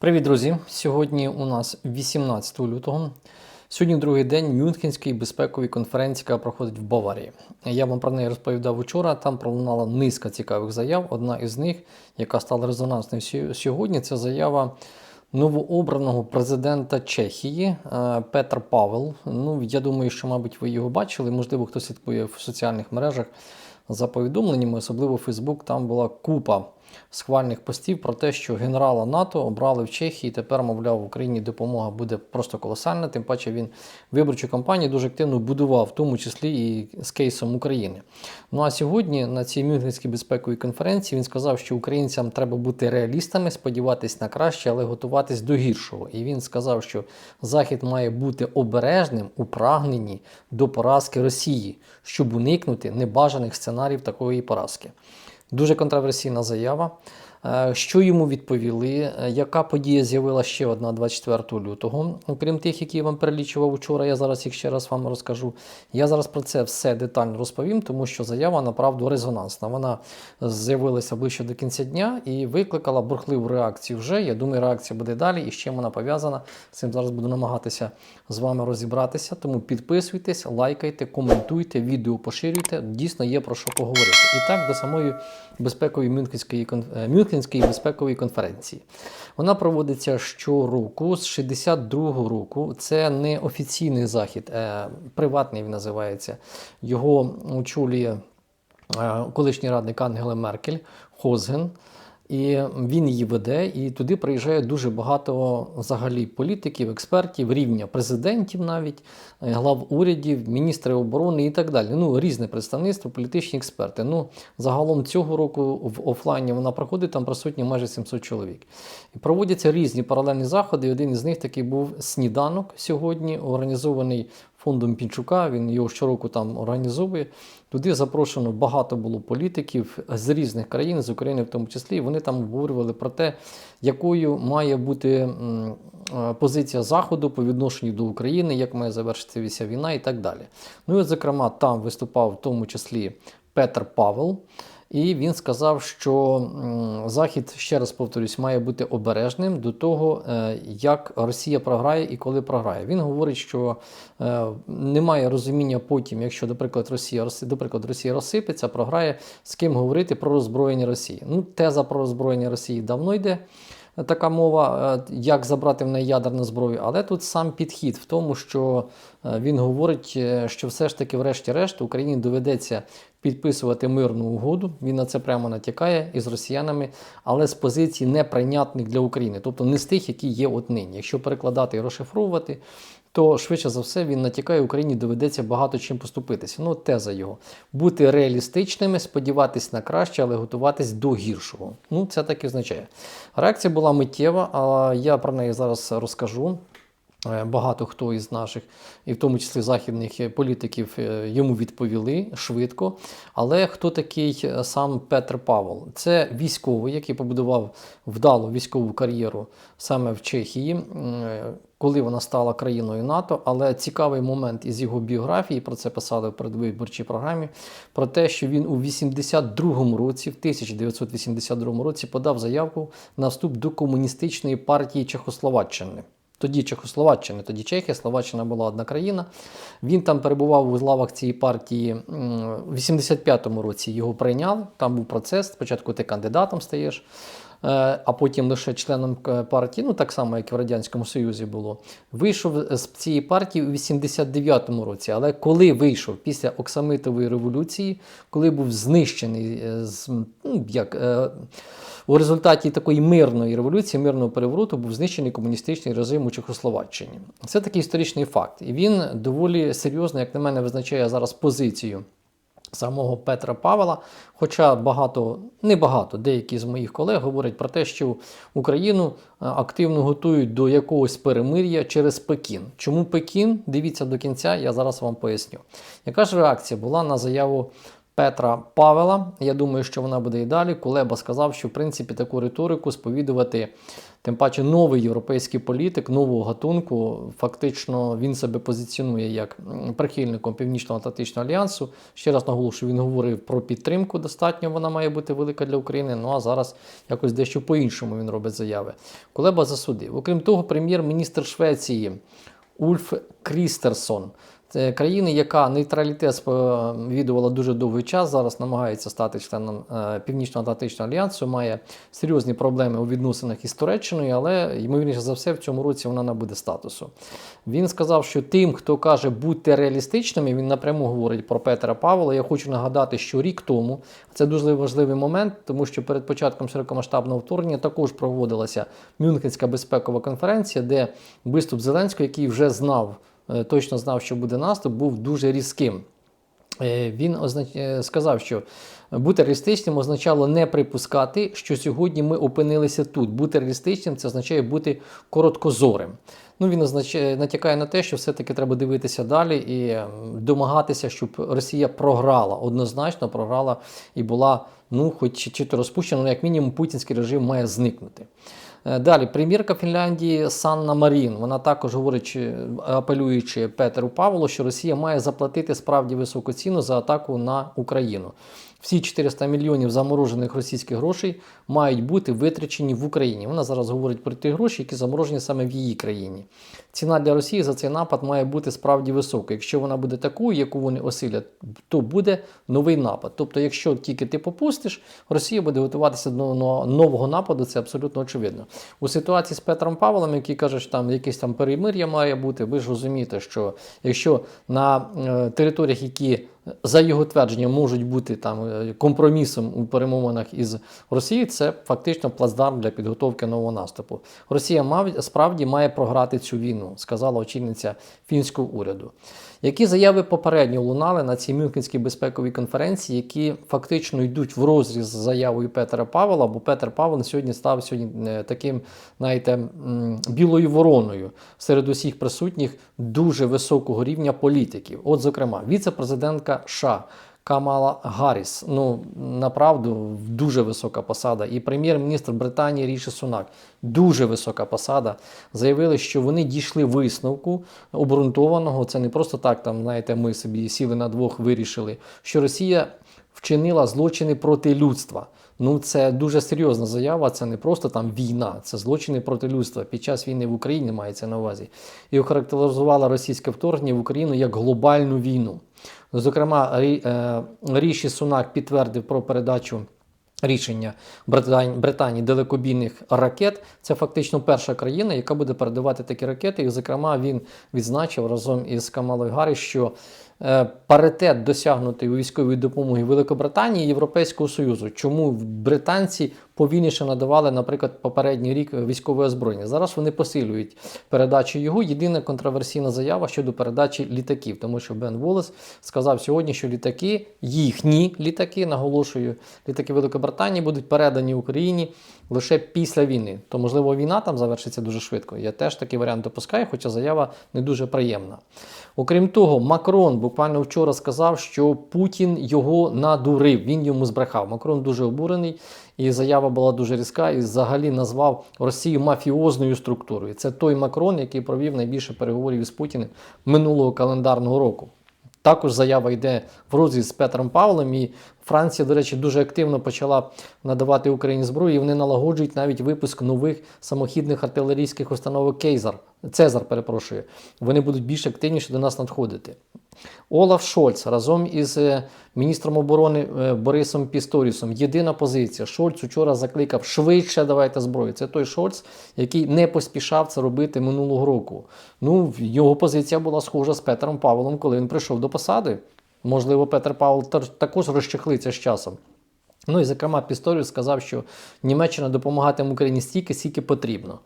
Привіт, друзі! Сьогодні у нас 18 лютого. Сьогодні другий день Мюнхенської безпекової конференції, яка проходить в Баварії. Я вам про неї розповідав вчора. Там пролунала низка цікавих заяв. Одна із них, яка стала резонансною сьогодні, це заява новообраного президента Чехії е, Петр Павел. Ну, я думаю, що, мабуть, ви його бачили. Можливо, хто слідкує в соціальних мережах за повідомленнями, особливо Фейсбук, там була купа схвальних постів про те, що генерала НАТО обрали в Чехії. Тепер, мовляв, в Україні допомога буде просто колосальна. Тим паче він виборчу кампанію дуже активно будував, в тому числі і з кейсом України. Ну а сьогодні на цій Мюнхенській безпековій конференції він сказав, що українцям треба бути реалістами, сподіватись на краще, але готуватись до гіршого. І він сказав, що Захід має бути обережним у прагненні до поразки Росії, щоб уникнути небажаних сценаріїв такої поразки. Дуже контроверсійна заява. Е, Що йому відповіли? Е, Яка подія з'явилася ще одна 24 лютого? Окрім тих, які я вам перелічував вчора, я зараз їх ще раз вам розкажу. Я зараз про це все детально розповім, тому що заява направду резонансна. Вона з'явилася ближче до кінця дня і викликала бурхливу реакцію вже. Я думаю, реакція буде далі і з чим вона пов'язана. З цим зараз буду намагатися з вами розібратися. Тому підписуйтесь, лайкайте, коментуйте, відео поширюйте. Дійсно є про що поговорити. І так до самої безпекової Мюнхенської, кон- е, Мюнхенської безпекової конференції. Вона проводиться щороку з 62-го року. Це не офіційний захід, е, приватний він називається. Його очолює е, колишній радник Ангели Меркель Хозген. І він її веде, і туди приїжджає дуже багато взагалі політиків, експертів, рівня президентів, навіть е, глав урядів, міністри оборони і так далі. Ну, різне представництво, політичні експерти. Ну, загалом цього року в офлайні вона проходить, там присутні майже 700 чоловік. І проводяться різні паралельні заходи. Один із них такий був сніданок сьогодні, організований фондом Пінчука. Він його щороку там організовує. Туди запрошено багато було політиків з різних країн, з України в тому числі. І вони там обговорювали про те, якою має бути е, позиція Заходу по відношенню до України, як має завершитися війна і так далі. Ну і, зокрема, там виступав в тому числі Петр Павел. І він сказав, що Захід, ще раз повторюсь, має бути обережним до того, е, як Росія програє і коли програє. Він говорить, що е, немає розуміння потім, якщо, наприклад, Росія наприклад, Росія розсипеться, програє, з ким говорити про роззброєння Росії. Ну, теза про роззброєння Росії давно йде. Така мова, е, як забрати в неї ядерну зброю, але тут сам підхід в тому, що е, він говорить, е, що все ж таки, врешті-решт, Україні доведеться підписувати мирну угоду. Він на це прямо натякає із росіянами, але з позицій неприйнятних для України, тобто не з тих, які є от нині. Якщо перекладати і розшифровувати, то швидше за все він натякає, Україні доведеться багато чим поступитися. Ну, теза його. Бути реалістичними, сподіватись на краще, але готуватись до гіршого. Ну, це так і означає. Реакція була миттєва, а я про неї зараз розкажу. Е, Багато хто із наших, і в тому числі західних е, політиків, е, йому відповіли швидко. Але хто такий сам Петр Павел? Це військовий, який побудував вдалу військову кар'єру саме в Чехії, коли вона стала країною НАТО. Але цікавий момент із його біографії, про це писали в передвиборчій програмі, про те, що він у 82-му році, в 1982 році, подав заявку на вступ до комуністичної партії Чехословаччини. Тоді Чехословаччини, тоді Чехія, Словаччина була одна країна. Він там перебував у лавах цієї партії в 85-му році. Його прийняли. Там був процес. Спочатку ти кандидатом стаєш, а потім лише членом е, партії, ну так само, як і в Радянському Союзі було. Вийшов з цієї партії у 89-му році. Але коли вийшов після Оксамитової революції, коли був знищений е, ну, як. е, у результаті такої мирної революції, мирного перевороту був знищений комуністичний режим у Чехословаччині. Це такий історичний факт. І він доволі серйозно, як на мене, визначає зараз позицію самого Петра Павла. Хоча багато, не багато, деякі з моїх колег говорять про те, що Україну е, активно готують до якогось перемир'я через Пекін. Чому Пекін? Дивіться до кінця, я зараз вам поясню. Яка ж реакція була на заяву Петра Павела. Я думаю, що вона буде і далі. Кулеба сказав, що в принципі таку риторику сповідувати Тим паче новий європейський політик нового гатунку. Фактично він себе позиціонує як прихильником Північно-Атлантичного альянсу. Ще раз наголошую, він говорив про підтримку. Достатньо вона має бути велика для України. Ну а зараз якось дещо по-іншому він робить заяви. Кулеба засудив. Окрім того, прем'єр-міністр Швеції Ульф Крістерсон. Це країна, яка нейтралітет сповідувала дуже довгий час, зараз намагається стати членом е, Північно-Атлантичного альянсу, має серйозні проблеми у відносинах із Туреччиною, але ймовірніше за все в цьому році вона набуде статусу. Він сказав, що тим, хто каже будьте реалістичними, він напряму говорить про Петра Павла. Я хочу нагадати, що рік тому це дуже важливий момент, тому що перед початком широкомасштабного вторгнення також проводилася Мюнхенська безпекова конференція, де виступ Зеленського, який вже знав точно знав, що буде наступ, був дуже різким. Е, Він означ... е, сказав, що бути реалістичним означало не припускати, що сьогодні ми опинилися тут. Бути реалістичним це означає бути короткозорим. Ну, він означає, натякає на те, що все-таки треба дивитися далі і домагатися, щоб Росія програла, однозначно програла і була, ну, хоч чи то розпущена, але як мінімум путінський режим має зникнути. Е, Далі, прем'єрка Фінляндії Санна Марін. Вона також говорить, апелюючи Петеру Павлу, що Росія має заплатити справді високу ціну за атаку на Україну. Всі 400 мільйонів заморожених російських грошей мають бути витрачені в Україні. Вона зараз говорить про ті гроші, які заморожені саме в її країні. Ціна для Росії за цей напад має бути справді високою. Якщо вона буде такою, яку вони осилять, то буде новий напад. Тобто, якщо тільки ти попустиш, Росія буде готуватися до нового нападу, це абсолютно очевидно. У ситуації з Петром Павлом, який каже, що там якесь там перемир'я має бути, ви ж розумієте, що якщо на е, територіях, які за його твердженням можуть бути там е, компромісом у перемовинах із Росією, це фактично плацдарм для підготовки нового наступу. Росія мав справді має програти цю війну, сказала очільниця фінського уряду. Які заяви попередньо лунали на цій Мюнхенській безпековій конференції, які фактично йдуть в розріз з заявою Петра Павла, бо Петр Павел сьогодні став сьогодні е, таким, знаєте, білою вороною серед усіх присутніх дуже високого рівня політиків. От, зокрема, віце-президентка США Камала Гарріс. Ну, направду, дуже висока посада. І прем'єр-міністр Британії Ріші Сунак, дуже висока посада. Заявили, що вони дійшли висновку обґрунтованого. Це не просто так, там, знаєте, ми собі сіли на двох, вирішили, що Росія вчинила злочини проти людства. Ну, це дуже серйозна заява. Це не просто там війна, це злочини проти людства. Під час війни в Україні мається на увазі. І охарактеризувала російське вторгнення в Україну як глобальну війну. Зокрема, е, Ріші Сунак підтвердив про передачу. Рішення Британії далекобійних ракет це фактично перша країна, яка буде передавати такі ракети. І, зокрема, він відзначив разом із Камалою Гаррі, що паритет досягнутий у військовій допомоги Великобританії і Європейського Союзу. Чому британці повільніше надавали, наприклад, попередній рік військове озброєння? Зараз вони посилюють передачу його. Єдина контроверсійна заява щодо передачі літаків, тому що Бен Волес сказав сьогодні, що літаки, їхні літаки, наголошую, літаки Великобританії будуть передані Україні лише після війни. То, можливо, війна там завершиться дуже швидко. Я теж такий варіант допускаю, хоча заява не дуже приємна. Окрім того, Макрон буквально вчора сказав, що Путін його надурив, він йому збрехав. Макрон дуже обурений, і заява була дуже різка, і взагалі назвав Росію мафіозною структурою. Це той Макрон, який провів найбільше переговорів із Путіним минулого календарного року. Також заява йде в розріз з Петром Павлом, і Франція, до речі, дуже активно почала надавати Україні зброю. І вони налагоджують навіть випуск нових самохідних артилерійських установок Кейзар. Цезар, перепрошую. Вони будуть більш активніше до нас надходити. Олаф Шольц разом із е, міністром оборони е, Борисом Пісторісом. Єдина позиція. Шольц учора закликав швидше давайте зброю. Це той Шольц, який не поспішав це робити минулого року. Ну, його позиція була схожа з Петром Павлом, коли він прийшов до посади. Можливо, Петр Павел також розчехлиться з часом. Ну і зокрема, Пісторіус сказав, що Німеччина допомагатиме Україні стільки, скільки потрібно.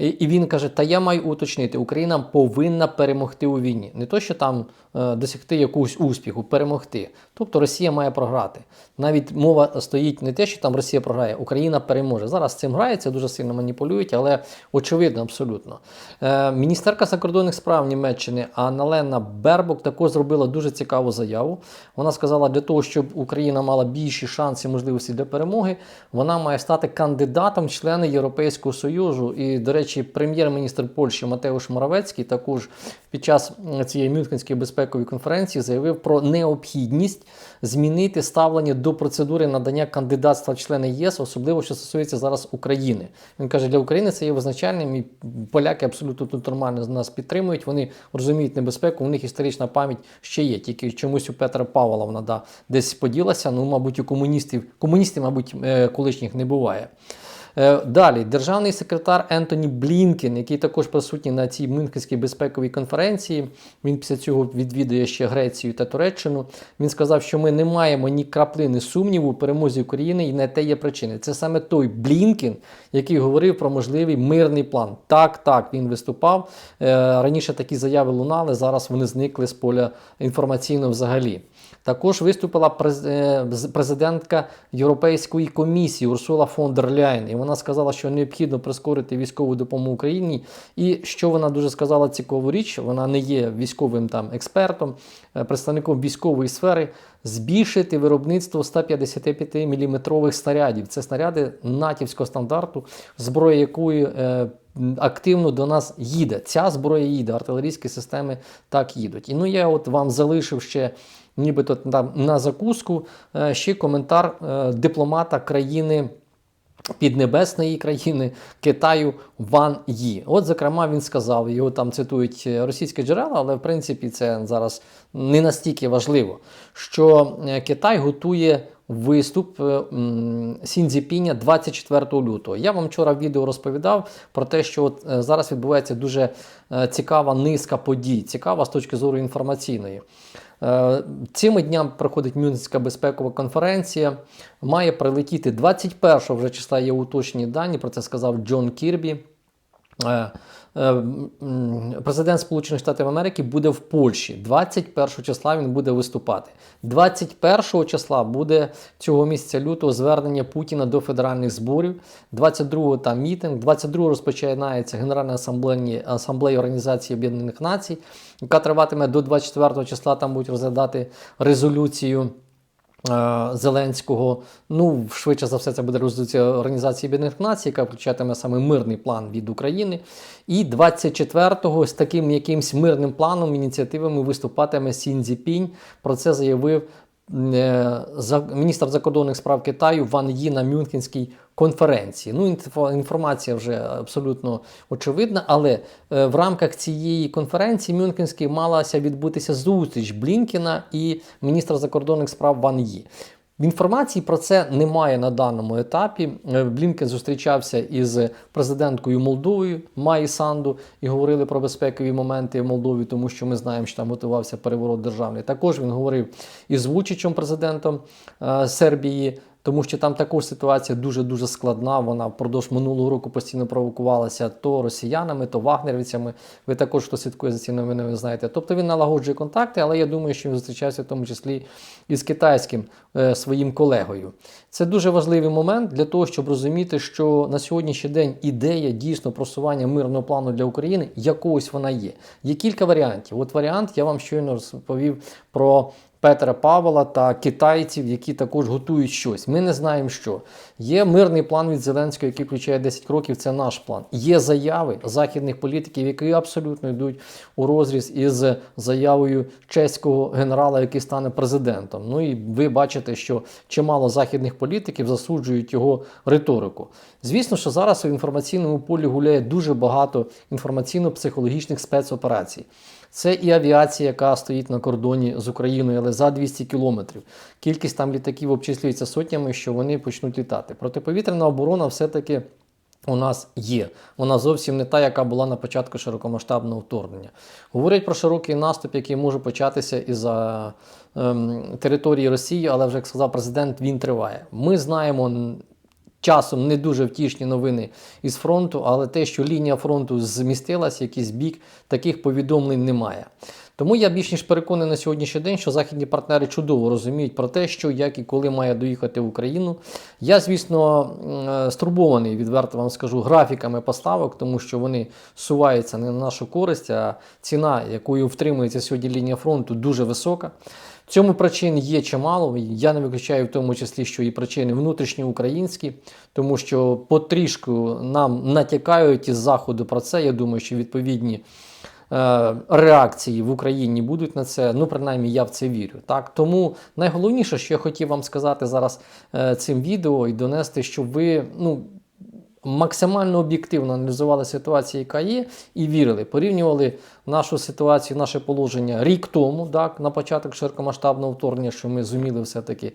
І він каже: Та я маю уточнити, Україна повинна перемогти у війні. Не то, що там е, досягти якогось успіху, перемогти. Тобто Росія має програти. Навіть мова стоїть не те, що там Росія програє, Україна переможе. Зараз цим грається, дуже сильно маніпулюють, але очевидно, абсолютно. Е, міністерка закордонних справ Німеччини Анналена Бербок також зробила дуже цікаву заяву. Вона сказала, для того, щоб Україна мала більші шанси можливості для перемоги, вона має стати кандидатом члени Європейського Союзу. І, до речі, прем'єр-міністр Польщі Матеуш Моравецький також під час цієї Мюнхенської безпекової конференції заявив про необхідність змінити ставлення до процедури надання кандидатства в члени ЄС, особливо що стосується зараз України. Він каже, для України це є визначальним, і поляки абсолютно тут нормально нас підтримують. Вони розуміють небезпеку, у них історична пам'ять ще є. Тільки чомусь у Петра Павла вона да, десь поділася. Ну, мабуть, у комуністів, комуністів, мабуть, е, колишніх не буває. Е, Далі, державний секретар Ентоні Блінкен, який також присутній на цій Мюнхенській безпековій конференції, він після цього відвідує ще Грецію та Туреччину. Він сказав, що ми не маємо ні краплини сумніву у перемозі України і на те є причини. Це саме той Блінкен, який говорив про можливий мирний план. Так, так, він виступав. Е, Раніше такі заяви лунали, зараз вони зникли з поля інформаційного взагалі. Також виступила е, президентка Європейської комісії Урсула фон дер Ляйн. Вона сказала, що необхідно прискорити військову допомогу Україні. І що вона дуже сказала цікаву річ, вона не є військовим там експертом, е, представником військової сфери. Збільшити виробництво 155 мм снарядів. Це снаряди натівського стандарту, зброя якої е, активно до нас їде. Ця зброя їде, артилерійські системи так їдуть. І ну я от вам залишив ще нібито там на закуску е, ще коментар е, дипломата країни. Піднебесної країни Китаю Ван Ї. От, зокрема, він сказав, його там цитують е, російські джерела, але в принципі це зараз не настільки важливо, що е, Китай готує виступ е, Сінзіпіня 24 лютого. Я вам вчора в відео розповідав про те, що от е, зараз відбувається дуже е, цікава низка подій, цікава з точки зору інформаційної. Цими днями проходить Мюнхенська безпекова конференція. Має прилетіти 21 вже числа є уточнені дані. Про це сказав Джон Кірбі. Е, е, Президент Сполучених Штатів Америки буде в Польщі. 21 числа він буде виступати. 21 числа буде цього місяця лютого звернення Путіна до федеральних зборів. 22 там мітинг. 22 розпочинається Генеральна асамблея, асамблея Організації Об'єднаних Націй, яка триватиме до 24 числа. Там будуть розглядати резолюцію. Е, Зеленського, ну швидше за все, це буде резолюція Організації Об'єднаних Націй, яка включатиме саме мирний план від України. І 24-го з таким якимсь мирним планом, ініціативами виступатиме Сінзі Пінь. Про це заявив за- міністр закордонних справ Китаю Ван Ї на Мюнхенській конференції. Ну, інформація вже абсолютно очевидна, але е, в рамках цієї конференції Мюнхенській малася відбутися зустріч Блінкіна і міністра закордонних справ Ван Ї. Інформації про це немає на даному етапі. Е, Блінкен зустрічався із президенткою Молдови Маї Санду і говорили про безпекові моменти в Молдові, тому що ми знаємо, що там готувався переворот державний. Також він говорив із Вучичем, президентом е, Сербії. Тому що там також ситуація дуже дуже складна. Вона впродовж минулого року постійно провокувалася то росіянами, то вагнерівцями. Ви також хто слідкує за ці новини, ви знаєте. Тобто він налагоджує контакти, але я думаю, що він зустрічався в тому числі із китайським е, своїм колегою. Це дуже важливий момент для того, щоб розуміти, що на сьогоднішній день ідея дійсно просування мирного плану для України якогось вона є. Є кілька варіантів. От варіант я вам щойно розповів про. Петра Павла та китайців, які також готують щось. Ми не знаємо, що є мирний план від Зеленського, який включає 10 кроків. Це наш план. Є заяви західних політиків, які абсолютно йдуть у розріз із заявою чеського генерала, який стане президентом. Ну і ви бачите, що чимало західних політиків засуджують його риторику. Звісно, що зараз у інформаційному полі гуляє дуже багато інформаційно-психологічних спецоперацій. Це і авіація, яка стоїть на кордоні з Україною, але за 200 кілометрів. Кількість там літаків обчислюється сотнями, що вони почнуть літати. Протиповітряна оборона все-таки. У нас є. Вона зовсім не та, яка була на початку широкомасштабного вторгнення. Говорять про широкий наступ, який може початися із ем, території Росії, але вже як сказав президент, він триває. Ми знаємо часом не дуже втішні новини із фронту, але те, що лінія фронту змістилась, якийсь бік, таких повідомлень немає. Тому я більш ніж переконаний на сьогоднішній день, що західні партнери чудово розуміють про те, що як і коли має доїхати в Україну. Я, звісно, е, стурбований, відверто вам скажу, графіками поставок, тому що вони суваються не на нашу користь, а ціна, якою втримується сьогодні лінія фронту, дуже висока. Цьому причин є чимало. Я не виключаю в тому числі, що і причини внутрішньоукраїнські, тому що потрішку нам натякають із заходу про це. Я думаю, що відповідні е, реакції в Україні будуть на це. Ну, принаймні, я в це вірю. Так тому найголовніше, що я хотів вам сказати зараз е, цим відео і донести, щоб ви ну. Максимально об'єктивно аналізували ситуацію, яка є, і вірили, порівнювали нашу ситуацію, наше положення рік тому, так, на початок широкомасштабного вторгнення, що ми зуміли все-таки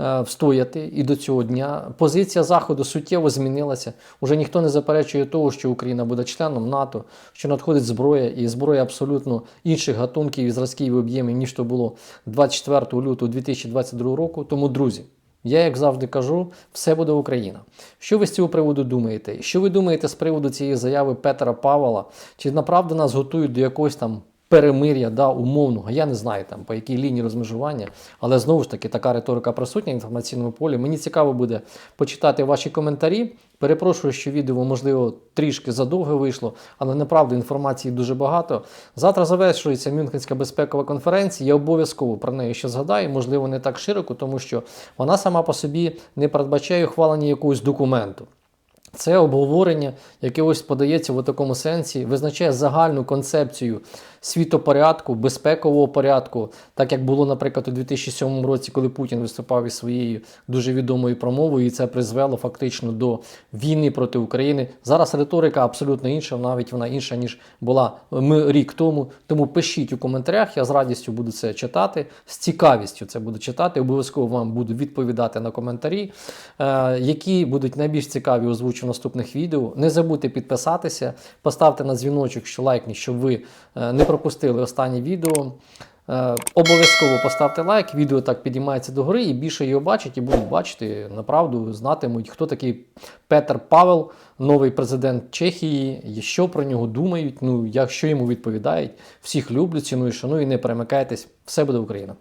е, встояти і до цього дня. Позиція Заходу суттєво змінилася. Уже ніхто не заперечує того, що Україна буде членом НАТО, що надходить зброя, і зброя абсолютно інших гатунків і зразків і об'ємів, ніж то було 24 лютого 2022 року. Тому, друзі. Я, як завжди кажу, все буде Україна. Що ви з цього приводу думаєте? Що ви думаєте з приводу цієї заяви Петра Павла? Чи направду нас готують до якогось там перемир'я, да, умовного? Я не знаю там по якій лінії розмежування, але знову ж таки така риторика присутня в інформаційному полі. Мені цікаво буде почитати ваші коментарі. Перепрошую, що відео, можливо, трішки задовго вийшло, але направду інформації дуже багато. Завтра завершується Мюнхенська безпекова конференція. Я обов'язково про неї ще згадаю, можливо, не так широко, тому що вона сама по собі не передбачає ухвалення якогось документу. Це обговорення, яке ось подається в такому сенсі, визначає загальну концепцію світопорядку, безпекового порядку, так як було, наприклад, у 2007 році, коли Путін виступав із своєю дуже відомою промовою, і це призвело фактично до війни проти України. Зараз риторика абсолютно інша, навіть вона інша ніж була ми рік тому. Тому пишіть у коментарях, я з радістю буду це читати, з цікавістю це буду читати. Обов'язково вам буду відповідати на коментарі, е, які будуть найбільш цікаві озвучу в наступних відео. Не забудьте підписатися, поставте на дзвіночок, що лайкні, щоб ви е, не пропустили останнє відео. Е, Обов'язково поставте лайк, відео так підіймається до гори, і більше його бачать і будуть бачити, направду знатимуть, хто такий Петр Павел, новий президент Чехії, що про нього думають, ну як що йому відповідають. Всіх люблю, ціную, шаную, не перемикайтесь. Все буде Україна!